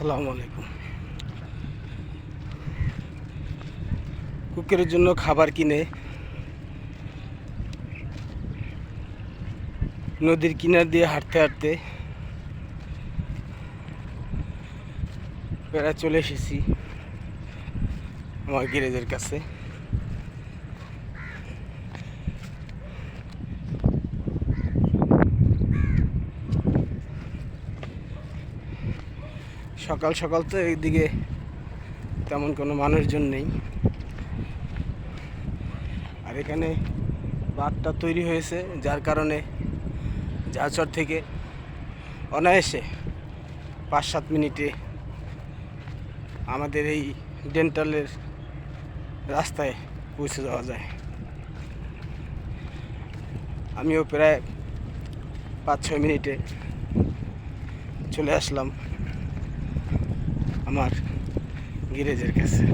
আসসালামু আলাইকুম। কুকুরের জন্য খাবার কিনে নদীর কিনার দিয়ে হাঁটতে হাঁটতে বেড়া চলে এসেছি আমার গ্যারেজের কাছে। সকাল সকাল তো এইদিকে তেমন কোনো মানুষজন নেই। আর এখানে বাঁধটা তৈরি হয়েছে, যার কারণে জাচর থেকে অনায়াসে পাঁচ সাত মিনিটে আমাদের এই ডেন্টালের রাস্তায় পৌঁছে যাওয়া যায়। আমিও প্রায় পাঁচ ছয় মিনিটে চলে আসলাম। আমার গ্যারেজের কাছে।